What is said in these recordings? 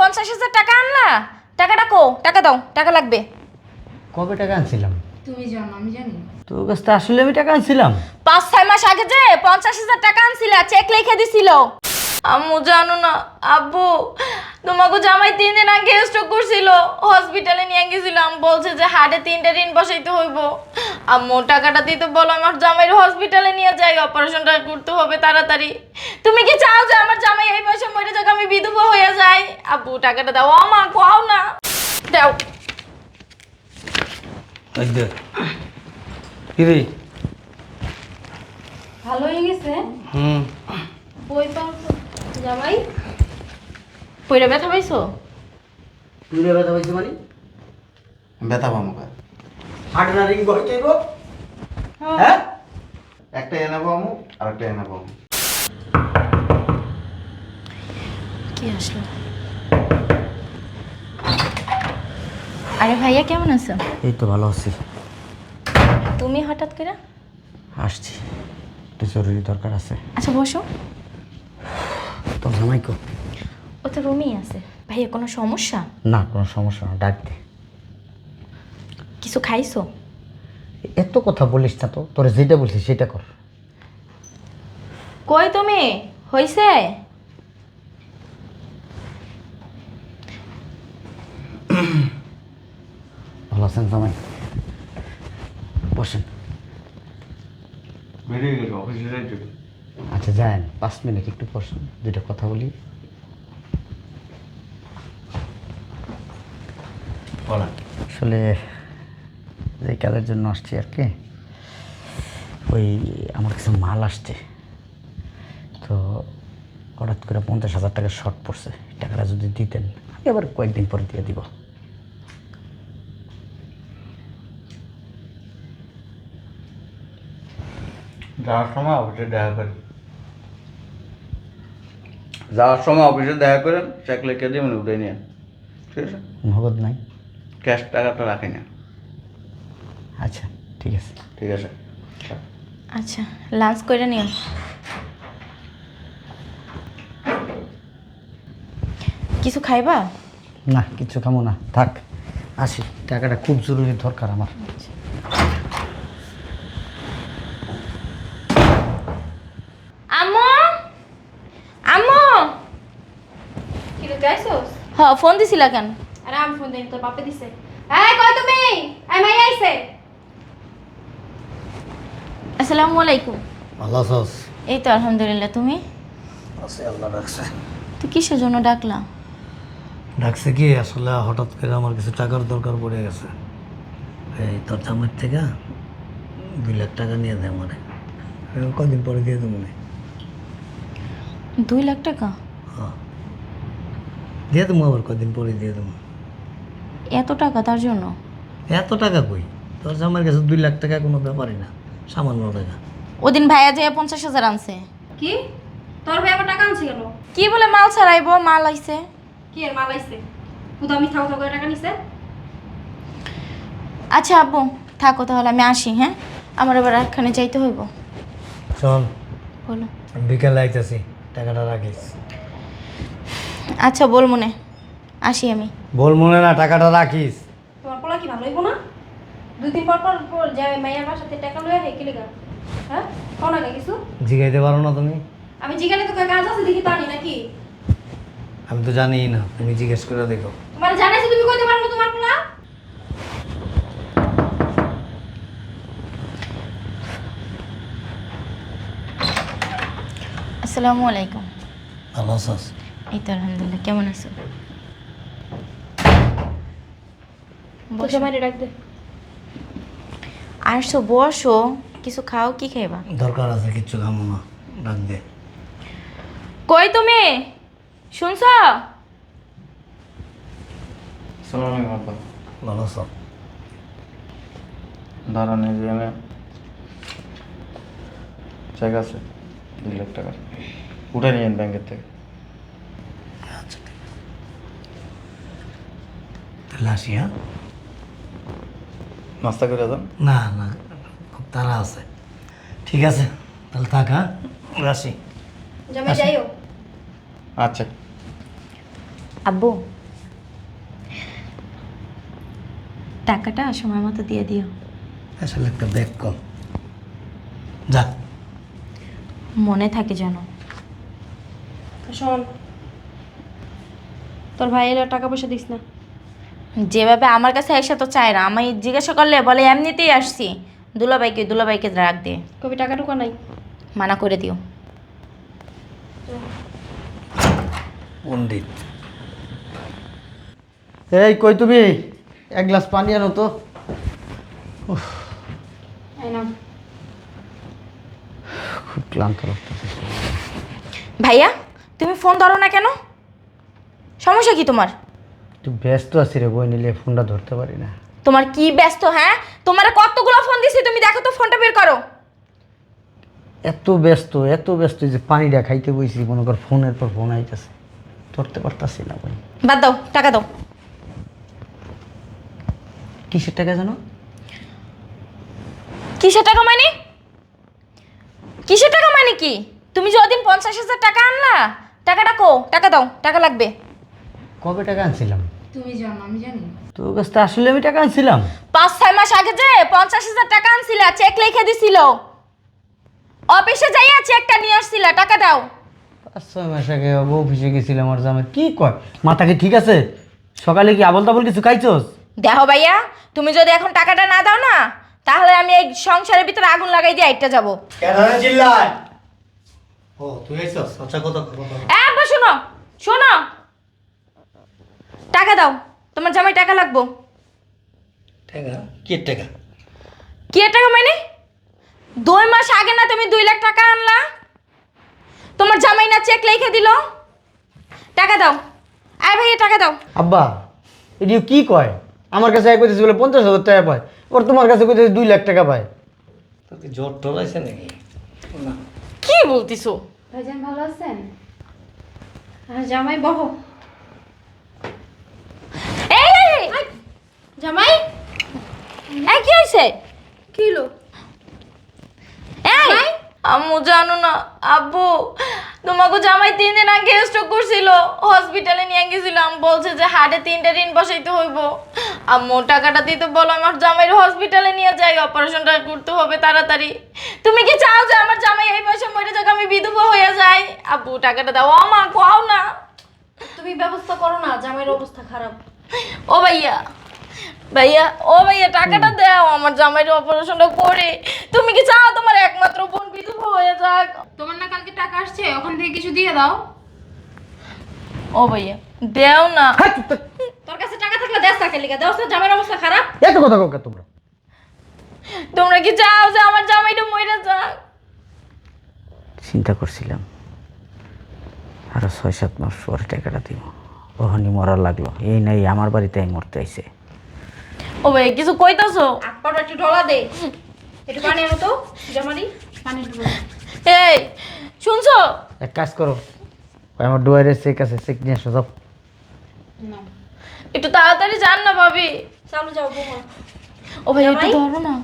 পঞ্চাশ হাজার টাকা আনলা? টাকাটা কো টাকা দাও টাকা লাগবে। কবে টাকা আনছিলাম? তুমি জানো আমি জানি। তোর কাছ থেকে আসলে আমি টাকা আনছিলাম। পাঁচ ছয় মাস আগে যে পঞ্চাশ হাজার টাকা আনছিল চেক লিখে দিছিল। আম্মু জানো না আব্বু তোমাকে জামাই তিন দিন আগে স্ট্রোক করছিল। হসপিটালে নিয়ে গেছিলাম বলছে যে হার্টে তিনটা ঋণ বসাইতে হইব। আম্মু টাকাটা দিতে বলো আমার জামাইয়ের হসপিটালে নিয়ে যাই অপারেশনটা করতে হবে তাড়াতাড়ি। তুমি কি চাও যে আমার জামাই এই বয়সে মরে যাক আমি বিধবা হয়ে যাই? আব্বু টাকাটা দাও। মা কোয়াও না। দাও। কিরে? ভালো হয়ে গেছে? হুম। বই পাও জামাই? পয়রা ব্যথা পাইছো? তুই ব্যথা পাইছে মানে? ব্যথা পামো কা হাটে না রিং বই চাইব হ্যাঁ। একটা এনে পামো আর একটা এনে পামো কি আসলো? আরে ভাইয়া কেমন আছো? এই তো ভালো আছি। তুমি হঠাৎ করে? আসছি। একটু জরুরি দরকার আছে। আচ্ছা বসো। তোর জামাই কো? ও তো রুমেই আছে। ভাইয়া কোনো সমস্যা? না কোনো সমস্যা না ডাক দে। কিছু খাইছো? এত কথা বলিস না তো তোর যেটা বলছিস সেটা কর। কই তুমি? হইছে? আছেন জামাই বসেন। আচ্ছা যান পাঁচ মিনিট একটু বসেন দুইটা কথা বলি। বলা আসলে যে কাজের জন্য আসছি আর কি ওই আমার কিছু মাল আসছে। তো হঠাৎ করে পঞ্চাশ হাজার টাকা শর্ট পড়ছে টাকাটা যদি দিতেন আমি আবার কয়েকদিন পরে দিয়ে দিব। যাওয়ার সময় অফিসে দেখা করেন। যাওয়ার সময় অফিসে দেখা করেন চেক লিখে দিয়ে মানে উঠে নিয়ে ঠিক আছে? নগদ নাই। ক্যাশ টাকাটা রাখি না। আচ্ছা ঠিক আছে। ঠিক আছে। আচ্ছা লাঞ্চ করে নিও। কিছু খাইবা? না কিছু খামো না। থাক আসি। টাকাটা খুব জরুরি দরকার আমার আম্মু আম্মু কি রে যাইছস হ ফোন দিছিলা কেন? আরে আমি ফোন দেই তোর বাপে দিছে। এই কই তুমি? আই মাই আইছে। আসসালামু আলাইকুম। ভালো আছস এই তো আলহামদুলিল্লাহ তুমি? আছে আল্লাহ রাখছে তো কিসের জন্য ডাকলা? ডাকছে কি আসলে হঠাৎ করে আমার কিছু টাকার দরকার পড়ে গেছে। এই তোর চামের থেকে দুই লাখ টাকা নিয়ে দেয় মানে কদিন পরে দিয়ে দেবো মনে দুই লাখ টাকা? হ্যাঁ। দিয়ে দেবো আবার কদিন পরে দিয়ে দেবো। এত টাকা তার জন্য? এত টাকা কই? তোর আমার কাছে দুই লাখ টাকা কোনো ব্যাপারই না সামান্য টাকা। ওদিন ভাইয়া যে পঞ্চাশ হাজার আনছে। কি? তোর ভাই আবার টাকা আনছে কেন? কি বলে মাল ছাড়াইবো মাল আইছে। কি এর মাল আইছে? খুদা আমি থাও থাও করে টাকা নিছে? আচ্ছা আব্বু থাকো তাহলে আমি আসি হ্যাঁ? আমার এবার একখানে যাইতে হইব। চল। বলো। বিকেলে আইতেছি টাকাটা রাখিস। আচ্ছা বল মনে। আসি আমি। বল মনে না টাকাটা রাখিস। তোমার পোলা কি ভালো? হইবো না দুই দিন পর পর পর যায় মাইয়ার বাসাতে টাকা লয়ে হে কি লেগা? হ্যাঁ? কোন আগে কিছু। জিগাইতে পারো না তুমি। আমি জিগালে তো কাজ আছে দেখি আনি নাকি? আমি তো জানিই না তুমি জিজ্ঞেস করে দেখো। তোমার জানাইছি তুমি কইতে পারো না তোমার পোলা? আসসালামু আলাইকুম। ভালো আছস এই তো আলহামদুলিল্লাহ কেমন আছো? আসো বসো। কিছু খাও কি খাইবা? দরকার আছে কিচ্ছু খামো না। ডাক দে। কই তুমি? শুনছ? সালাম আলাইকুম ভালো আছো? দাঁড়ান এই যে চেক আছে দুই লাখ টাকার। উঠে নিয়েন ব্যাংকের থেকে আচ্ছা ঠিক আছে আসি হ্যাঁ নাস্তা করে যান। না না খুব তাড়া আছে। ঠিক আছে তাহলে থাক হ্যাঁ? আসি জামাই যাইও। আচ্ছা। আব্বু টাকাটা সময় মতো দিয়ে দিও। আসলে একটা ব্যাগ কম। যা। মনে থাকে যেন। শোন তোর ভাই এলে টাকা পয়সা দিস না। যেভাবে আমার কাছে এসে তো চায় না আমি জিজ্ঞাসা করলে বলে এমনিতেই আসছি। দুলাভাইকে দুলাভাইকে রাখ দে। কবি টাকা টুকা নাই? মানা করে দিও। পণ্ডিত। এই কই তুমি? এক গ্লাস পানি আনো তো। খুব ক্লান্ত লাগতেছে। ভাইয়া তুমি ফোন ধরো না কেন? সমস্যা কি তোমার? একটু ব্যস্ত আছি রে বই নিলে ফোনটা ধরতে পারি না। তোমার কি ব্যস্ত হ্যাঁ? তোমার কতগুলো ফোন দিছি তুমি দেখো তো ফোনটা বের করো। এত ব্যস্ত এত ব্যস্ত যে পানিটা খাইতে বইছি মনে কর ফোনের পর ফোন আইতেছে। ধরতে পারতাছি না ভাই বাদ দাও টাকা দাও। কিসের টাকা জানো? কিসের টাকা মানে? কিসের টাকা মানে কি? তুমি যে ওদিন পঞ্চাশ হাজার টাকা আনলা টাকাটা কো টাকা দাও টাকা লাগবে। কবে টাকা আনছিলাম? তুমি জানো আমি জানি। তোর কাছ থেকে আসলে আমি টাকা আনছিলাম। পাঁচ ছয় মাস আগে যে পঞ্চাশ হাজার টাকা আনছিলা চেক লিখে দিছিল। অফিসে যাইয়া চেকটা নিয়ে আসছিলা টাকা দাও। পাঁচ ছয় মাস আগে অফিসে গেছিলাম আমার জামাই। কি কয়? মাথা কি ঠিক আছে? সকালে কি আবল তাবল কিছু খাইছস? দেখো ভাইয়া তুমি যদি এখন টাকাটা না দাও না তাহলে আমি এই সংসারের ভিতরে আগুন লাগাই দিয়ে আইটা যাব। কেন চিল্লায়? ও তুই এসছ আচ্ছা এ, আব্বা শোনো শোনো। টাকা দাও। তোমার জামাই টাকা লাগবো। টাকা? কি টাকা? কি টাকা মানে? দুই মাস আগে না তুমি দুই লাখ টাকা আনলা। তোমার জামাই না চেক লিখে দিল। টাকা দাও। আয় ভাইয়া টাকা দাও। আব্বা এটি কি কয়? আমার কাছে এক কইতেছে বলে পঞ্চাশ হাজার টাকা পায়। ওর তোমার কাছে কইতেছে দুই লাখ টাকা পায়। তোর কি জ্বর টর আছে নাকি? না কি বলতিছো? ভাইজান ভালো আছেন? আর জামাই বহ এই এই, এই, জামাই? এই কি হয়েছে কি হলো এই আম্মু জানো না আব্বু তোমাকে জামাই তিন দিন আগে স্ট্রোক করছিল। হসপিটালে নিয়ে গেছিলাম বলছে যে হার্টে তিনটা ঋণ বসাইতে হইব। আম্মু টাকাটা দিতে বলো আমার জামাইয়ের হসপিটালে নিয়ে যাই অপারেশনটা করতে হবে তাড়াতাড়ি। তুমি কি চাও যে আমার জামাই এই বয়সে মরে যাক আমি বিধবা হয়ে যাই? আব্বু টাকাটা দাও ও মা কোয়াও না। তুমি ব্যবস্থা করো না জামাইয়ের অবস্থা খারাপ। ও ভাইয়া ভাইয়া ও ভাইয়া টাকাটা দাও আমার জামাইয়ের অপারেশনটা করে। তুমি কি চাও তোমার একমাত্র বোন বিধবা হয়ে যাক? তোমার না কালকে টাকা আসছে ওখান থেকে কিছু দিয়ে দাও। ও ভাইয়া দেও না। হ্যাঁ। তোর কাছে টাকা থাকলে দেশ থাকে লিখা দেওয়া জামাইয়ের অবস্থা খারাপ। এত কথা কাউকে তোমরা? তোমরা কি চাও যে আমার জামাইটা মরে যাক? চিন্তা করছিলাম আরও ছয় সাত মাস পরে টাকাটা দিব। ওখানে মরা লাগল। এই নাই আমার বাড়িতে মরতে আইছে। ও ভাই কিছু কইতাছো? আপাটা একটু ডলা দে। একটু পানি আনো তো জামারি পানি দাও। এই শুনছো? এক কাজ করো আমার ডুয়ারের চেক আছে চেক নিয়ে আসো যাও। নাও। একটু তাড়াতাড়ি যান না ভাবি। চালু যাও বৌমা। ও ভাই একটু জামাই? ধরো না।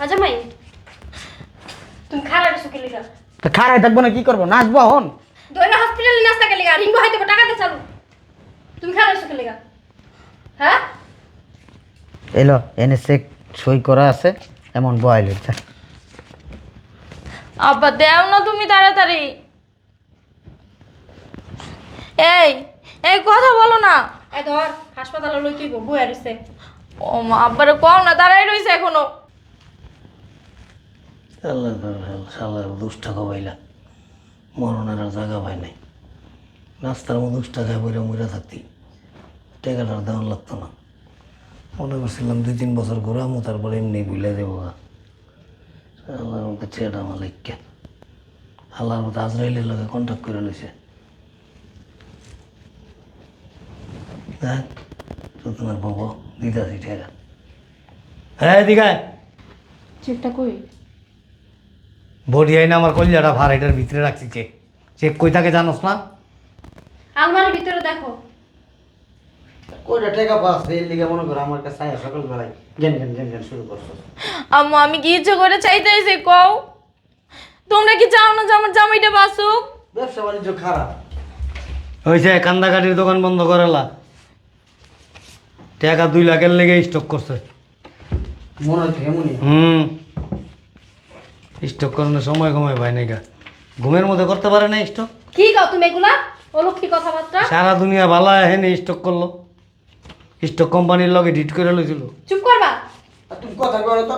আর জামাই। তুমি খারাপ সুখে লিখা তো খারাই থাকব না কি করব? নাচবো হন দইরা হসপিটালে নাস্তা কে লিখা রিঙ্গো হয়তো টাকা দে চালু। তুমি খারাপ সুখে লিখা হ্যাঁ? এলো এনে চেক সই করা আছে এমন বয়াল যা আব্বা দেও না তুমি তাড়াতাড়ি। এই এই কথা বলো না। এই ধর হাসপাতালে লই তুই বউ আরিছে ও মা আব্বারে কও না দাঁড়াই রইছে এখনও। আল্লাহ সাল্লাহ দুষ্টা খাবাইলা মরণের জায়গা পাই নাই। রাস্তার মধ্যে দুষ্টা খাই বইরা মইরা থাকতি। দেওয়ার লাগতো না। মনে করছিলাম দুই তিন বছর ঘোরামো তারপরে এমনি ভুলে দেবো আল্লাহর মতো চেয়েটা আমার লেখকে আল্লাহর মতো আজরাইলের লগে কন্ট্যাক্ট করে লইছে দেখ তো তোমার বাবা দিদাসি টাকা হ্যাঁ দিঘায় চেকটা কই? বডি আইনা আমার কলিজাটা ভার এটার ভিতরে রাখছি চেক চেক কই থাকে জানোস না? আলমারির ভিতরে দেখো। টাকা পাস এর লিগে মনে করো আমার কাছে আয়া সকালবেলায় জ্ঞান জ্ঞান জ্ঞান জ্ঞান শুরু করছ। আম্মু আমি কি ইচ্ছে করে চাইতে কও। তোমরা কি চাও না যে আমার জামাইটা বাসুক? ব্যবসা বাণিজ্য খারাপ। হয়েছে কান্দাকাটির দোকান বন্ধ করেলা। টাকা দুই লাখের লেগে স্টক করছে। মনে হচ্ছে এমনই। হুম। স্টক করানোর সময় কমে ভাই নাইকা ঘুমের মধ্যে করতে পারে না স্টক কি কও তুমি এগুলা? অলক্ষী কথাবার্তা? সারা দুনিয়া ভালো হেনে স্টক করল। স্টক কোম্পানির লগে ডিট করে লইছিল। চুপ করবা? আর তুমি কথা কো তো।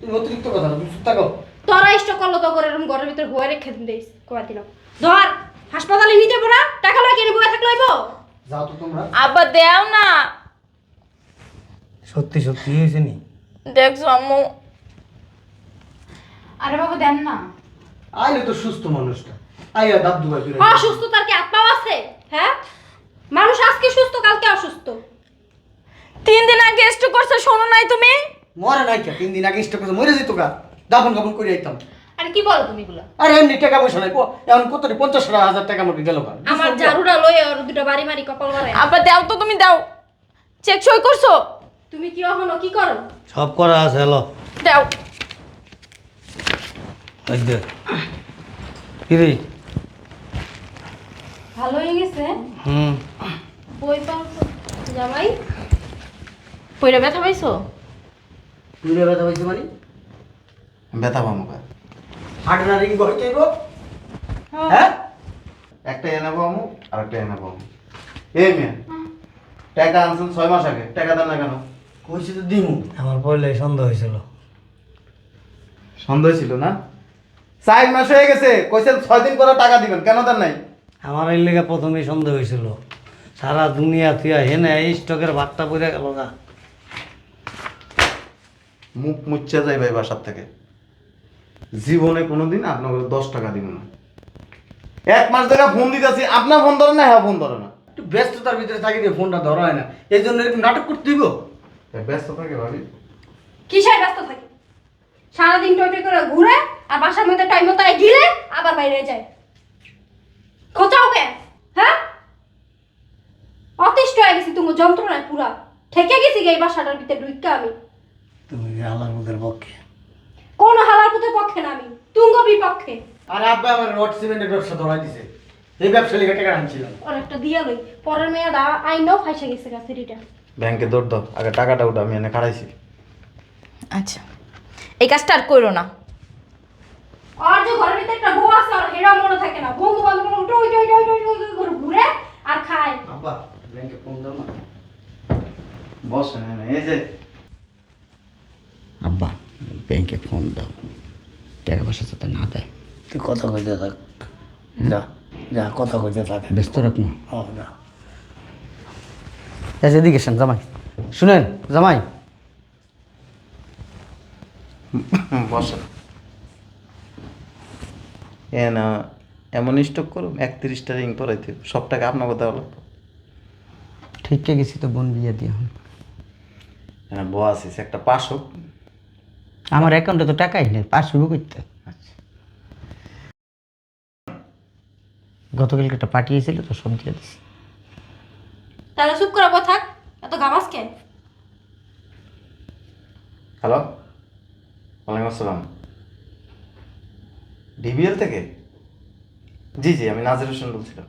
তুমি অতিরিক্ত কথা না তুমি চুপ থাকো। তোরা ইষ্ট করল তো করে এরকম ঘরের ভিতর হয়ে রেখে দিস কয়া দিল ধর হাসপাতালে নিতে পড়া টাকা লয় কিনে বয়ে থাকলে হইব। যাও তো তোমরা। আব্বা দেও না। সত্যি সত্যি হয়েছে নি? দেখছ আম্মু। আরে বাবা দেন না। আইলে তো সুস্থ মানুষটা। আইয়া দাব দুবার করে অসুস্থতার কি আত্মাও আছে? হ্যাঁ? মানুষ আজকে সুস্থ কালকে অসুস্থ। তিন দিন আগে স্টক করছে শোনো নাই তুমি? মরে নাই কে তিন দিন আগে ইষ্ট করছে মরে যেত গা। দাফন কাপন করে আইতাম। আরে কি বলো তুমি এগুলা? আরে এমনি টাকা পয়সা নাই এখন কত রে? পঞ্চাশ হাজার টাকা মতো গেল গা। আমার জারুটা লয়ে আর দুটো বাড়ি মারি কপাল মারে আব্বা দাও তো তুমি দাও। চেক সই করছ? তুমি কি এখনও কি করো? সব করা আছে হলো দাও। কিরে? ভালো হয়ে গেছে? হুম। বই পাও জামাই। পয়রা ব্যথা পাইছো? তুই রে ব্যথা হয়েছে মানে? ব্যথা পাবো কা হাটে না রিং বই চাইব হ্যাঁ। একটা এনে পাবো আর একটা এনে পাবো এই মেয়ে টাকা আনছেন ছয় মাস আগে টাকা দেন না কেন? কইছি তো দিমু। আমার পয়লে সন্দেহ হয়েছিল। সন্দেহ ছিল না? চার মাস হয়ে গেছে কইছেন ছয় দিন করে টাকা দিবেন কেন দেন নাই? আমার এই লেগে প্রথমেই সন্দেহ হয়েছিল। সারা দুনিয়া থিয়া হেনে এই স্টকের ভাতটা পড়ে গেল না মুখ মুচ্ছে যাই ভাই বাসার থেকে। জীবনে কোনোদিন আপনাকে দশ টাকা দিব না। এক মাস ধরে ফোন দিতেছি আপনার ফোন ধরে না হ্যাঁ ফোন ধরে না। একটু ব্যস্ততার ভিতরে থাকি দিয়ে ফোনটা ধরা হয় না। এই জন্য এরকম নাটক করতে দিব ব্যস্ত থাকে ভাবি। কিসের ব্যস্ত থাকে? সারাদিন টই করে ঘুরে আর বাসার মধ্যে টাইম মতো গিলে আবার বাইরে যায়। কোথাও কে হ্যাঁ? অতিষ্ঠ হয়ে গেছি তুমি যন্ত্রণায় পুরা। ঠেকে গেছি গে এই বাসাটার ভিতরে ঢুইকা আমি। তুমি যে আলার পক্ষে। কোন হালার পুতে পক্ষে না আমি তুঙ্গ বিপক্ষে। আর আব্বা আমার রড সিমেন্টের ব্যবসা ধরা দিছে। এই ব্যবসা লিখে টাকা আনছিলাম। ওর একটা দিয়া লই পরের মেয়েটা আইনাও ফাইসা গেছে গা সিঁড়িটা। ব্যাংকে দৌড় দাও আগে টাকাটা উঠা আমি এনে খাড়াইছি। আচ্ছা এই কাজটা আর করো না। আর যে ঘরের ভিতরে একটা বউ আছে আর হেরা মনে থাকে না। বন্ধু বান্ধব উঠে উঠে উঠে উঠে উঠে উঠে করে ঘুরে আর খায়। আব্বা ব্যাংকে ফোন দাও না। বসেন এনে, এই যে। আব্বা ব্যাংকে ফোন দাও। টাকা পয়সা যাতে না দেয়। তুই কথা কইতে থাক। যা যা কথা কইতে থাক। ব্যস্ত রাখুন ও যা। এদিকে শোন জামাই। শুনেন জামাই। বসেন। এ না এমন স্টক করুন একত্রিশটা রিং পরাইতে। সব টাকা আপনার কথা হলো? ঠিক গেছি তো বোন বিয়ে দিয়ে। হন হ্যাঁ আছিস একটা পাঁচ হোক আমার অ্যাকাউন্টে তো টাকাই নেই শুরু করতে। আচ্ছা। গতকালকে একটা পাঠিয়েছিল তো সব দিয়ে দিছি। তাহলে চুপ করে বসে থাক এত গামাস কেন? হ্যালো ওয়ালাইকুম আসসালাম। ডিবিএল থেকে? জি জি আমি নাজির হোসেন বলছিলাম।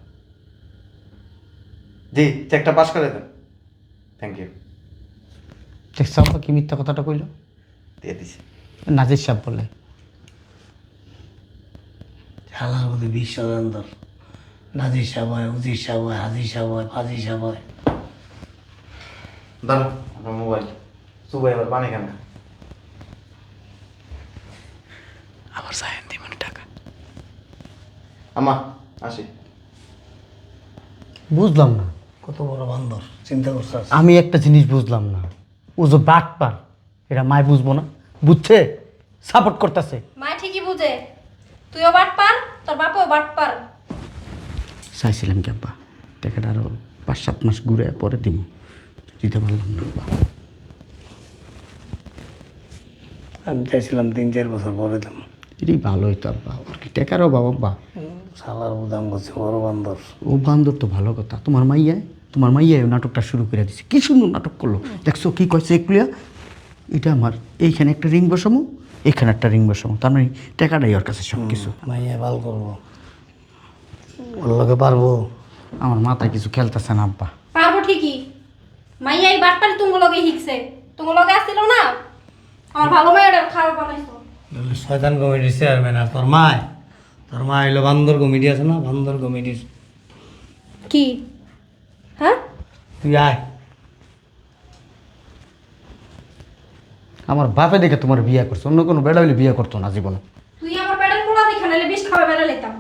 জি চেকটা পাস করে দেন। থ্যাংক ইউ দেখছ আব্বা কি মিথ্যা কথাটা কইল? দিয়ে দিছি। নাজির সাহেব বলে। বিশ্বাস অন্তর নাজির সাহেব হয় উজির সাহেব হয় হাজির সাহেব হয় ফাজির সাহেব হয়। মোবাইল সুবাই আবার পানি খান না। আবার সাহেব দিবেন টাকা। আমা আসি। বুঝলাম না। কত বড় বান্দর চিন্তা করছিস? আমি একটা জিনিস বুঝলাম না। ও যে বাট পার এটা মায় বুঝব না। বুঝছে? সাপোর্ট করতেছে। মা ঠিকই বুঝে। তুইও বাট পার তোর বাপও বাট পার। চাইছিলাম কি আব্বা টাকাটা আরও পাঁচ সাত মাস ঘুরে পরে দিব দিতে পারলাম না আব্বা। আমি চাইছিলাম তিন চার বছর পরে দাম। এটাই ভালো হইতো আব্বা ওর কি টাকার অভাব আব্বা? সালার দাম করছে বড় বান্দর। ও বান্দর তো ভালো কথা। তোমার মাইয়া তোমার মাইয়া নাটকটা শুরু করে দিছে। কি সুন্দর নাটক করল। দেখছ কি কয়েছে এগুলিয়া এটা আমার এইখানে একটা রিং বসামো এখানে একটা রিং বসামো তার মানে টাকাটাই ওর কাছে সব কিছু মাইয়া ভালো করব। ওর লোকে পারব। আমার মাথায় কিছু খেলতেছে না আব্বা। পারব ঠিকই। মাইয়া এই বাটপারি তুঙ্গ লগে হিকছে তুঙ্গ লগে আসছিল না? আমার ভালো মাইয়াটা খারাপ বানাইছো। শয়তান কমিটির চেয়ারম্যান আর তোর মায়? তোর মা হইল বান্দর কমিটি আছে না? বান্দর কমিটির। কি? হ্যাঁ? তুই আয়। আমার বাপে দেখে তোমার বিয়ে করছে, অন্য কোনো বেড়া হলে বিয়ে করতো না জীবনে। তুই আমার পেটের পোলা দেখে নাইলে বিষ খাওয়া বেড়া লেতাম।